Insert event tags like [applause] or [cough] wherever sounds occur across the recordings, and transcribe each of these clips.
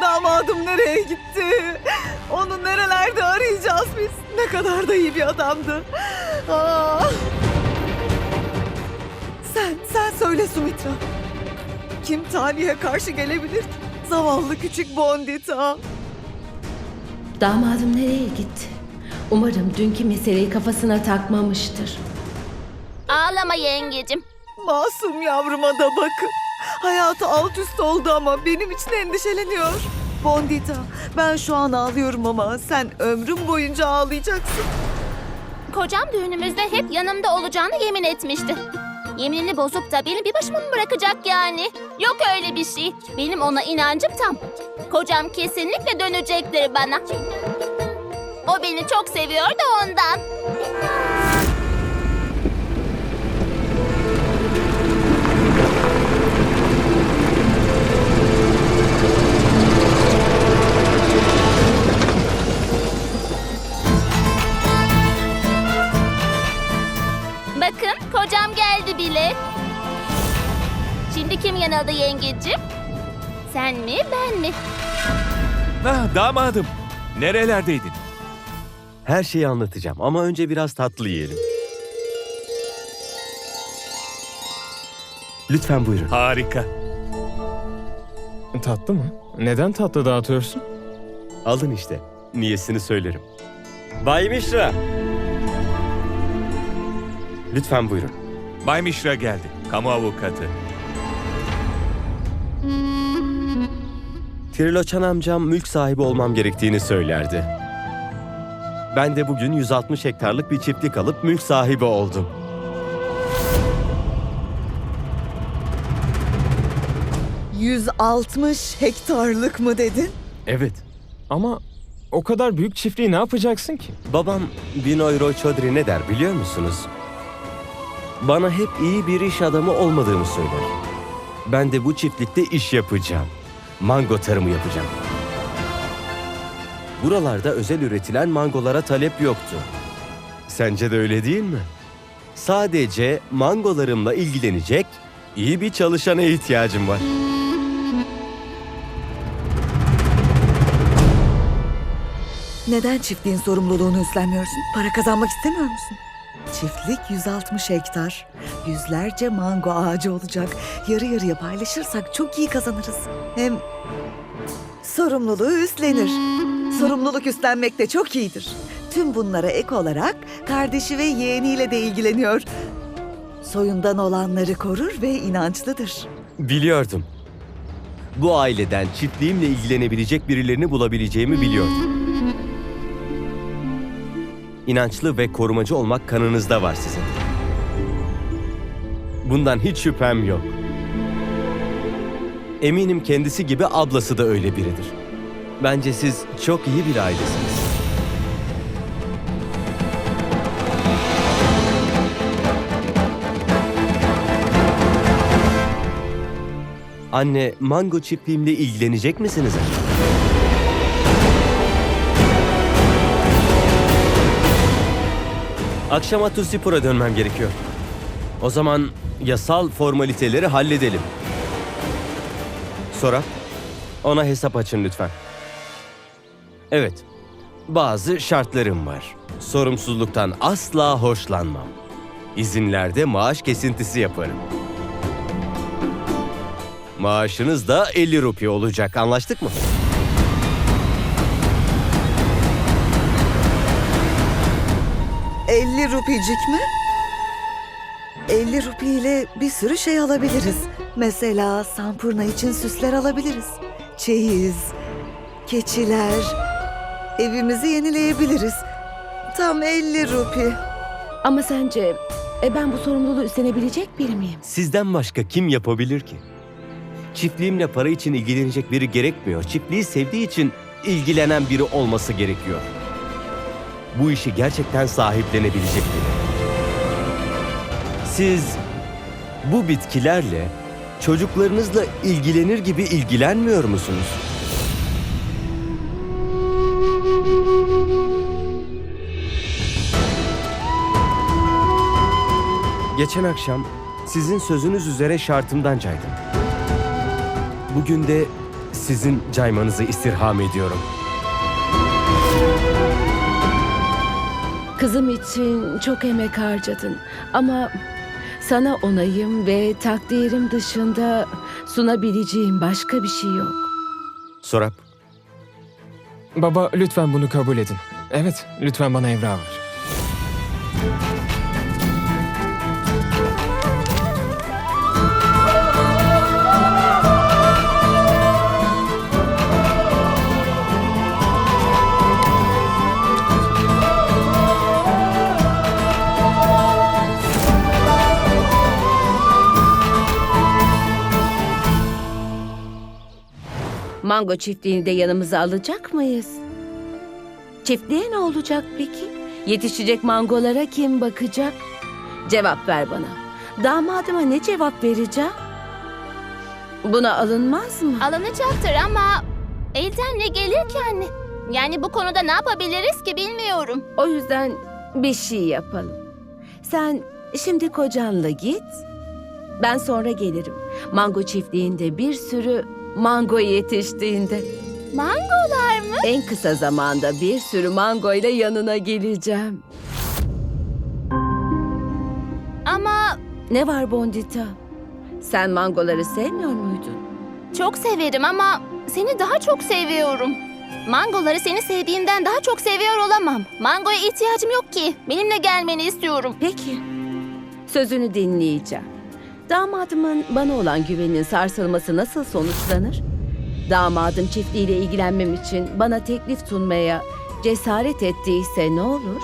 Damadım nereye gitti? Onu nerelerde arayacağız biz? Ne kadar da iyi bir adamdı. Aa! Sen, sen söyle Sumitra. Kim Tali'ye karşı gelebilir ki? Zavallı küçük Bondita. Damadım nereye gitti? Umarım dünkü meseleyi kafasına takmamıştır. Ağlama yengecim. Masum yavruma da bakın. Hayatı alt üst oldu ama benim için endişeleniyor. Bondita, ben şu an ağlıyorum ama sen ömrüm boyunca ağlayacaksın. Kocam düğünümüzde hep yanımda olacağını yemin etmişti. Yeminini bozup da beni bir başıma mı bırakacak yani? Yok öyle bir şey. Benim ona inancım tam. Kocam kesinlikle dönecektir bana. O beni çok seviyor da ondan. Yanıldı yengecim? Sen mi ben mi? Ah damadım. Nerelerdeydin? Her şeyi anlatacağım ama önce biraz tatlı yiyelim. Lütfen buyurun. Harika. Tatlı mı? Neden tatlı dağıtıyorsun? Alın işte. Niyesini söylerim. Bay Mişra. Lütfen buyurun. Bay Mişra geldi. Kamu avukatı. Triloçan amcam mülk sahibi olmam gerektiğini söylerdi. Ben de bugün 160 hektarlık bir çiftlik alıp mülk sahibi oldum. ...160 hektarlık mı dedin? Evet. Ama o kadar büyük çiftliği ne yapacaksın ki? Babam Binoy Roy Chaudhry ne der biliyor musunuz? Bana hep iyi bir iş adamı olmadığımı söyler. Ben de bu çiftlikte iş yapacağım. Mango tarımı yapacağım. Buralarda özel üretilen mangolara talep yoktu. Sence de öyle değil mi? Sadece mangolarımla ilgilenecek iyi bir çalışana ihtiyacım var. Neden çiftliğin sorumluluğunu üstlenmiyorsun? Para kazanmak istemiyor musun? Çiftlik 160 hektar. Yüzlerce mango ağacı olacak. Yarı yarıya paylaşırsak çok iyi kazanırız. Hem sorumluluğu üstlenir. Sorumluluk üstlenmek de çok iyidir. Tüm bunlara ek olarak kardeşi ve yeğeniyle de ilgileniyor. Soyundan olanları korur ve inançlıdır. Biliyordum. Bu aileden çiftliğimle ilgilenebilecek birilerini bulabileceğimi biliyordum. İnançlı ve korumacı olmak kanınızda var sizin. Bundan hiç şüphem yok. Eminim kendisi gibi ablası da öyle biridir. Bence siz çok iyi bir ailesiniz. Anne, mango çiftliğimle ilgilenecek misiniz? Akşama Tusipur'a dönmem gerekiyor. O zaman yasal formaliteleri halledelim. Sonra ona hesap açın lütfen. Evet, bazı şartlarım var. Sorumsuzluktan asla hoşlanmam. İzinlerde maaş kesintisi yaparım. Maaşınız da 50 rupi olacak. Anlaştık mı? ...50 rupicik mi? 50 rupi ile bir sürü şey alabiliriz. Mesela Sampurna için süsler alabiliriz. Çeyiz, keçiler... ...evimizi yenileyebiliriz. Tam 50 rupi. Ama sence e, ben bu sorumluluğu üstlenebilecek biri miyim? Sizden başka kim yapabilir ki? Çiftliğimle para için ilgilenecek biri gerekmiyor. Çiftliği sevdiği için ilgilenen biri olması gerekiyor. Bu işi gerçekten sahiplenebilecek biri. Siz bu bitkilerle çocuklarınızla ilgilenir gibi ilgilenmiyor musunuz? Geçen akşam sizin sözünüz üzere şartımdan caydım. Bugün de sizin caymanızı istirham ediyorum. Kızım için çok emek harcadın ama sana onayım ve takdirim dışında sunabileceğim başka bir şey yok. Sorap, Baba lütfen bunu kabul edin. Evet, lütfen bana evrağı ver. Mango çiftliğini de yanımıza alacak mıyız? Çiftliğe ne olacak peki? Yetişecek mangolara kim bakacak? Cevap ver bana. Damadıma ne cevap vereceğim? Buna alınmaz mı? Alınacaktır ama elden ne gelir ki anne? Yani bu konuda ne yapabiliriz ki bilmiyorum. O yüzden bir şey yapalım. Sen şimdi kocanla git. Ben sonra gelirim. Mango çiftliğinde bir sürü mango yetiştiğinde. Mangolar mı? En kısa zamanda bir sürü mango ile yanına geleceğim. Ama Ne var Bondita? Sen mangoları sevmiyor muydun? çok severim ama seni daha çok seviyorum. Mangoları seni sevdiğimden daha çok seviyor olamam. Mangoya ihtiyacım yok ki. Benimle gelmeni istiyorum. Peki. Sözünü dinleyeceğim. Damadımın bana olan güveninin sarsılması nasıl sonuçlanır? Damadım çiftliğiyle ilgilenmem için bana teklif sunmaya cesaret ettiyse ne olur?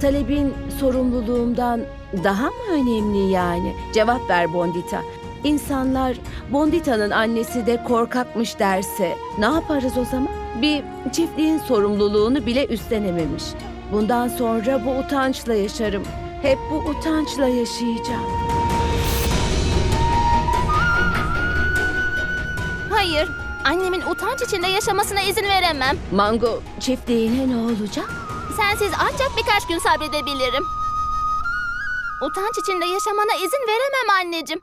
Talebin sorumluluğumdan daha mı önemli yani? Cevap ver Bondita. İnsanlar Bondita'nın annesi de korkakmış derse ne yaparız o zaman? Bir çiftliğin sorumluluğunu bile üstlenememiş. Bundan sonra bu utançla yaşarım. Hep bu utançla yaşayacağım. Hayır, annemin utanç içinde yaşamasına izin veremem. Mango çiftliğine ne olacak? Sensiz ancak birkaç gün sabredebilirim. Utanç içinde yaşamana izin veremem anneciğim.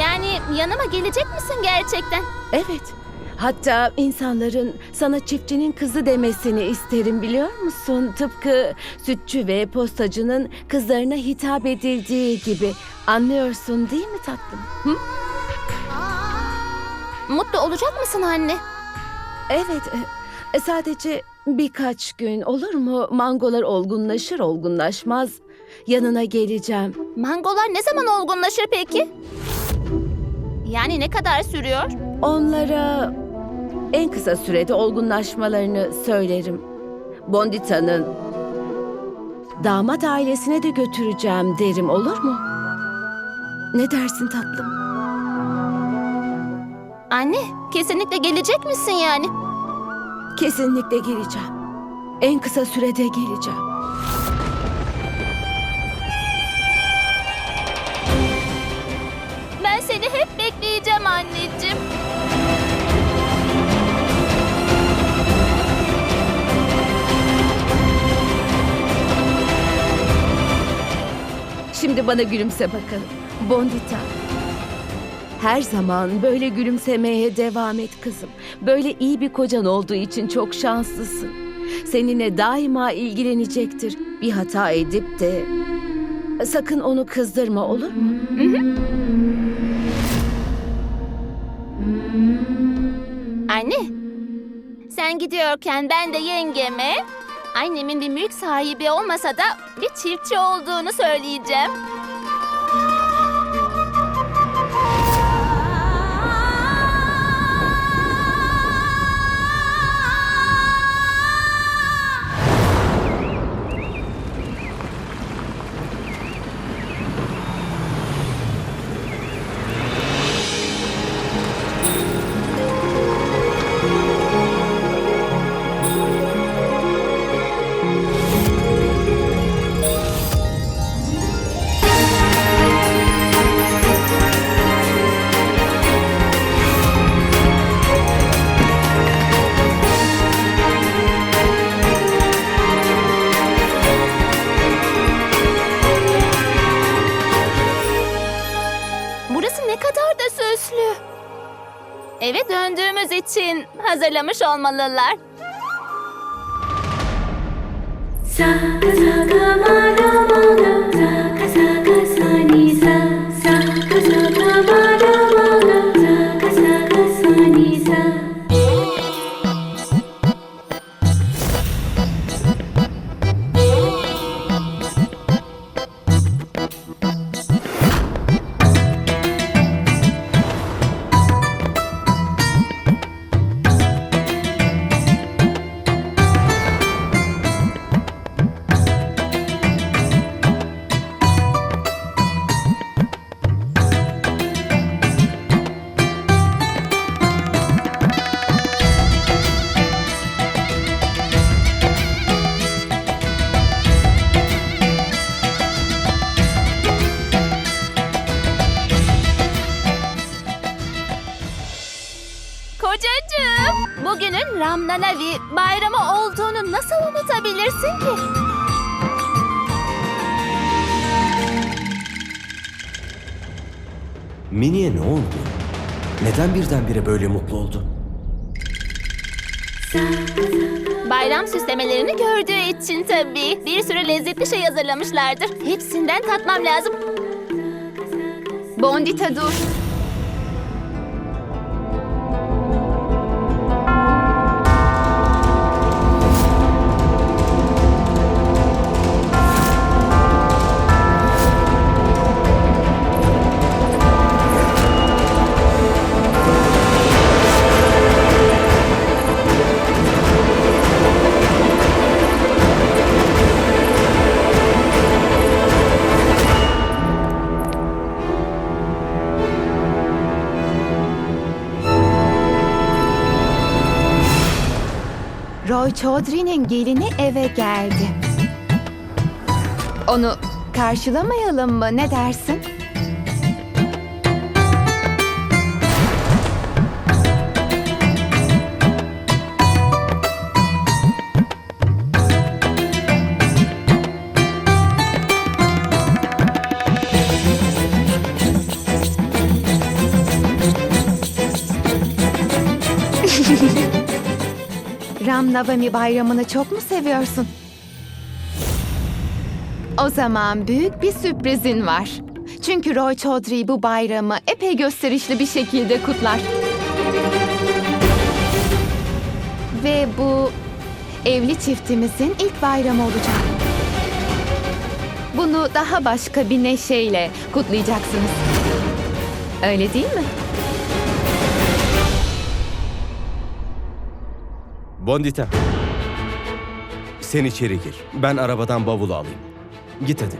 Yani yanıma gelecek misin gerçekten? Evet. Hatta insanların sana çiftçinin kızı demesini isterim biliyor musun? Tıpkı sütçü ve postacının kızlarına hitap edildiği gibi. Anlıyorsun değil mi tatlım? Hı? Mutlu olacak mısın anne? Evet. e, Sadece birkaç gün olur mu? Mangolar olgunlaşır olgunlaşmaz. Yanına geleceğim. Mangolar ne zaman olgunlaşır peki? Yani ne kadar sürüyor? Onlara en kısa sürede olgunlaşmalarını söylerim. Bondita'nın damat ailesine de götüreceğim derim olur mu? Ne dersin tatlım? Anne, kesinlikle gelecek misin yani? Kesinlikle geleceğim. En kısa sürede geleceğim. Ben seni hep bekleyeceğim anneciğim. Şimdi bana gülümse bakalım. Bondita. Her zaman böyle gülümsemeye devam et kızım. Böyle iyi bir kocan olduğu için çok şanslısın. Seninle daima ilgilenecektir. Bir hata edip de sakın onu kızdırma olur mu? Anne, sen gidiyorken ben de yengeme annemin bir mülk sahibi olmasa da bir çiftçi olduğunu söyleyeceğim. Düğünümüz için hazırlamış olmalılar. sa bayramı olduğunu nasıl unutabilirsin ki? Mini'ye ne oldu? Neden birdenbire böyle mutlu oldu? Bayram süslemelerini gördüğü için tabii. Bir sürü lezzetli şey hazırlamışlardır. Hepsinden tatmam lazım. Bondita dur. Chaudhry'nin gelini eve geldi. Onu karşılamayalım mı? Ne dersin? Ram Navami bayramını çok mu seviyorsun? O zaman büyük bir sürprizin var. Çünkü Roy Chaudhry bu bayramı epey gösterişli bir şekilde kutlar. Ve bu evli çiftimizin ilk bayramı olacak. Bunu daha başka bir neşeyle kutlayacaksınız. Öyle değil mi? Bondita. Sen içeri gir. Ben arabadan bavulu alayım. Git hadi.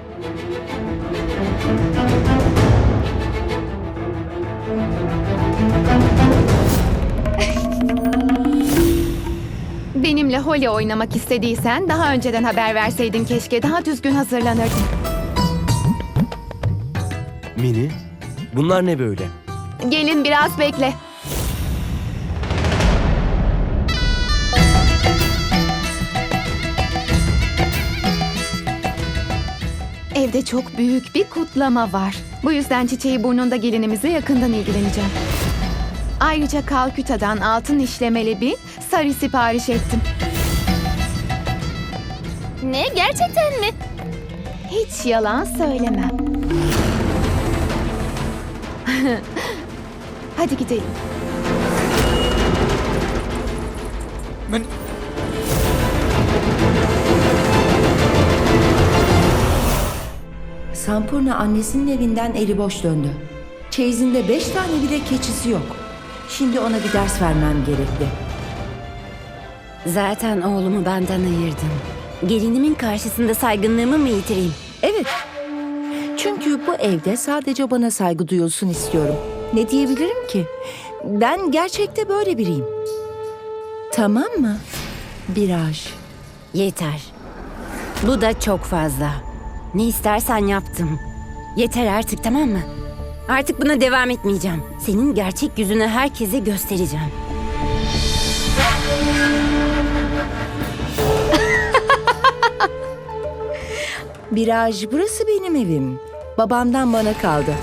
Benimle Holly oynamak istediysen daha önceden haber verseydin keşke. Daha düzgün hazırlanırdın. Mini, bunlar ne böyle? Gelin biraz bekle. Evde çok büyük bir kutlama var. Bu yüzden çiçeği burnunda gelinimize yakından ilgileneceğim. Ayrıca Kalküta'dan altın işlemeli bir sarı sipariş ettim. Ne, gerçekten mi? Hiç yalan söylemem. [laughs] Hadi gidelim. Sampurna annesinin evinden eli boş döndü. Çeyizinde beş tane bile keçisi yok. Şimdi ona bir ders vermem gerekli. Zaten oğlumu benden ayırdın. Gelinimin karşısında saygınlığımı mı yitireyim? Evet. Çünkü bu evde sadece bana saygı duyulsun istiyorum. Ne diyebilirim ki? Ben gerçekte böyle biriyim. Tamam mı? Biraj. Yeter. Bu da çok fazla. Ne istersen yaptım. Yeter artık tamam mı? Artık buna devam etmeyeceğim. Senin gerçek yüzünü herkese göstereceğim. [laughs] Biraj, burası benim evim. Babamdan bana kaldı.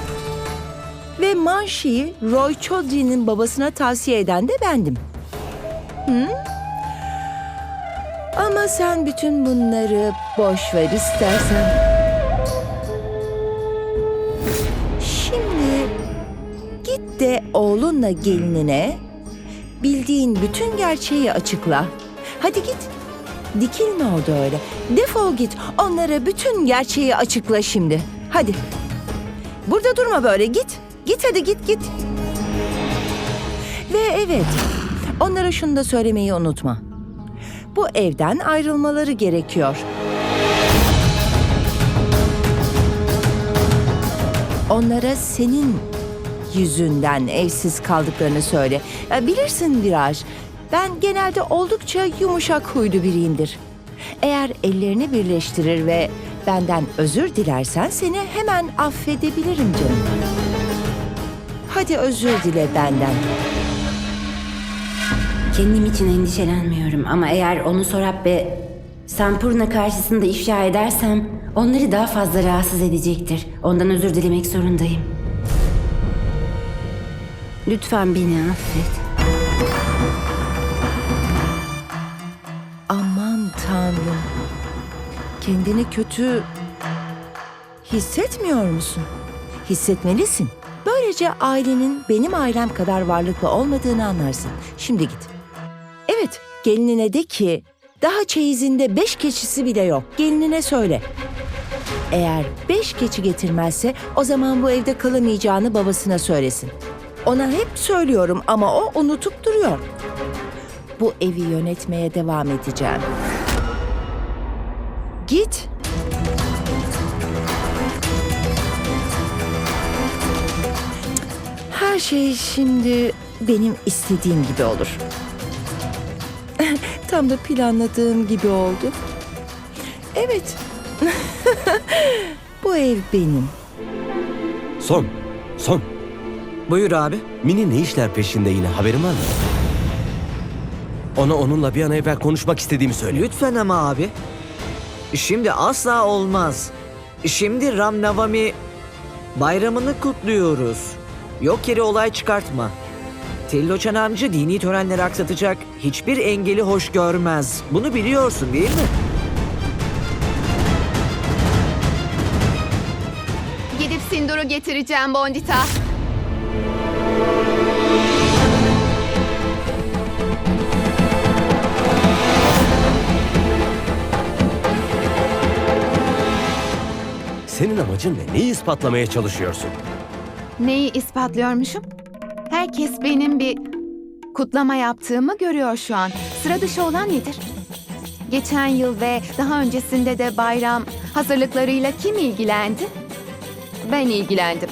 Ve Manshi'yi Roy Chaudhry'nin babasına tavsiye eden de bendim. Hı? Ama sen bütün bunları boş ver istersen. De oğlunla gelinine bildiğin bütün gerçeği açıkla. Hadi git. Dikilme orada öyle. Defol git. Onlara bütün gerçeği açıkla şimdi. Hadi. Burada durma böyle. Git. Git hadi git git. Ve evet. Onlara şunu da söylemeyi unutma. Bu evden ayrılmaları gerekiyor. Onlara senin yüzünden evsiz kaldıklarını söyle. Ya Bilirsin Viraj, ben genelde oldukça yumuşak huylu biriyimdir. Eğer ellerini birleştirir ve benden özür dilersen seni hemen affedebilirim canım. Hadi özür dile benden. Kendim için endişelenmiyorum ama eğer onu Sorab ve Sampurna karşısında ifşa edersem onları daha fazla rahatsız edecektir. Ondan özür dilemek zorundayım. Lütfen beni affet. Aman tanrım. Kendini kötü hissetmiyor musun? Hissetmelisin. Böylece ailenin benim ailem kadar varlıklı olmadığını anlarsın. Şimdi git. Evet, gelinine de ki daha çeyizinde beş keçisi bile yok. Gelinine söyle. Eğer beş keçi getirmezse o zaman bu evde kalamayacağını babasına söylesin. Ona hep söylüyorum ama o unutup duruyor. Bu evi yönetmeye devam edeceğim. Git. Her şey şimdi benim istediğim gibi olur. [laughs] Tam da planladığım gibi oldu. Evet. [laughs] Bu ev benim. Son, son. Buyur abi. Mini ne işler peşinde yine haberin var mı? Ona onunla bir an evvel konuşmak istediğimi söyle. Lütfen ama abi. Şimdi asla olmaz. Şimdi Ram Navami bayramını kutluyoruz. Yok yere olay çıkartma. Tilloçan amca dini törenleri aksatacak hiçbir engeli hoş görmez. Bunu biliyorsun değil mi? Gidip Sindur'u getireceğim Bondita. Senin amacın ne? Neyi ispatlamaya çalışıyorsun? Neyi ispatlıyormuşum? Herkes benim bir kutlama yaptığımı görüyor şu an. Sıra dışı olan nedir? Geçen yıl ve daha öncesinde de bayram hazırlıklarıyla kim ilgilendi? Ben ilgilendim.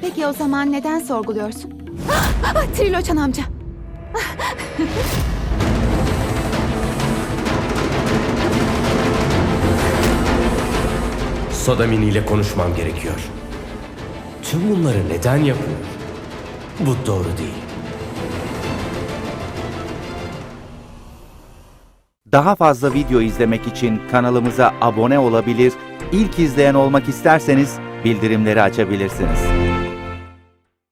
Peki o zaman neden sorguluyorsun? Ah, ah, Triloçan amca. [laughs] Soda Mini ile konuşmam gerekiyor. Tüm bunları neden yapıyor? Bu doğru değil. Daha fazla video izlemek için kanalımıza abone olabilir, ilk izleyen olmak isterseniz bildirimleri açabilirsiniz.